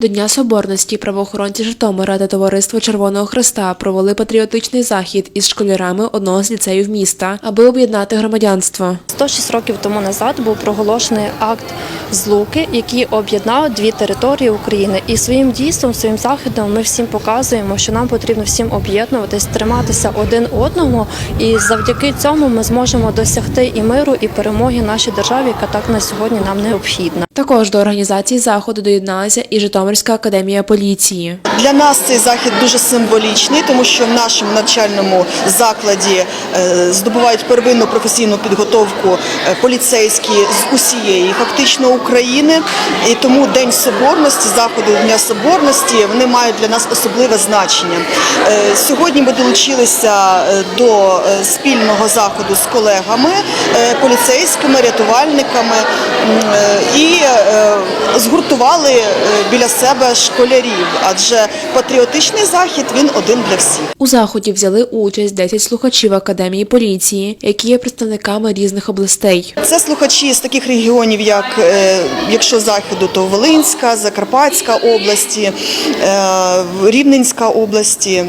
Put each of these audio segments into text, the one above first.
До Дня Соборності правоохоронці Житомира та Товариство Червоного Христа провели патріотичний захід із школярами одного з ліцеїв міста, аби об'єднати громадянство. 106 років тому назад був проголошений акт злуки, який об'єднав дві території України. І своїм дійством, своїм заходом ми всім показуємо, що нам потрібно всім об'єднуватись, триматися один одного, і завдяки цьому ми зможемо досягти і миру, і перемоги нашій державі, яка так на сьогодні нам необхідна. Також до організації заходу доєдналася і Житомирська академія поліції. Для нас цей захід дуже символічний, тому що в нашому навчальному закладі е, здобувають первинну професійну підготовку е, поліцейські з усієї фактично України. І тому День Соборності, заходи Дня Соборності, вони мають для нас особливе значення. Е, Сьогодні ми долучилися до спільного заходу з колегами, поліцейськими, рятувальниками і е, згуртували е, біля себе школярів, адже патріотичний захід він один для всіх. У заході взяли участь 10 слухачів академії поліції, які є представниками різних областей. Це слухачі з таких регіонів, як е, якщо заходу, то Волинська, Закарпатська області, Рівненська області.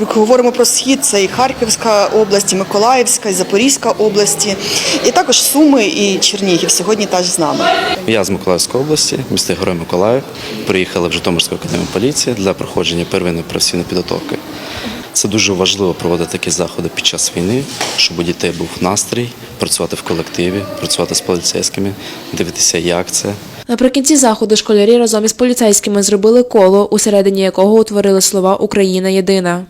Говоримо про схід, це і Харківська область, і Миколаївська, і Запорізька області, і також Суми і Чернігів сьогодні теж з нами. Я з Миколаївської області, місто Герой Миколаїв. Приїхали в Житомирську академію поліції для проходження первинної професійної підготовки. Це дуже важливо проводити такі заходи під час війни, щоб у дітей був настрій, працювати в колективі, працювати з поліцейськими, дивитися, як це, Наприкінці заходу школярі разом із поліцейськими зробили коло, усередині якого утворили слова Україна єдина.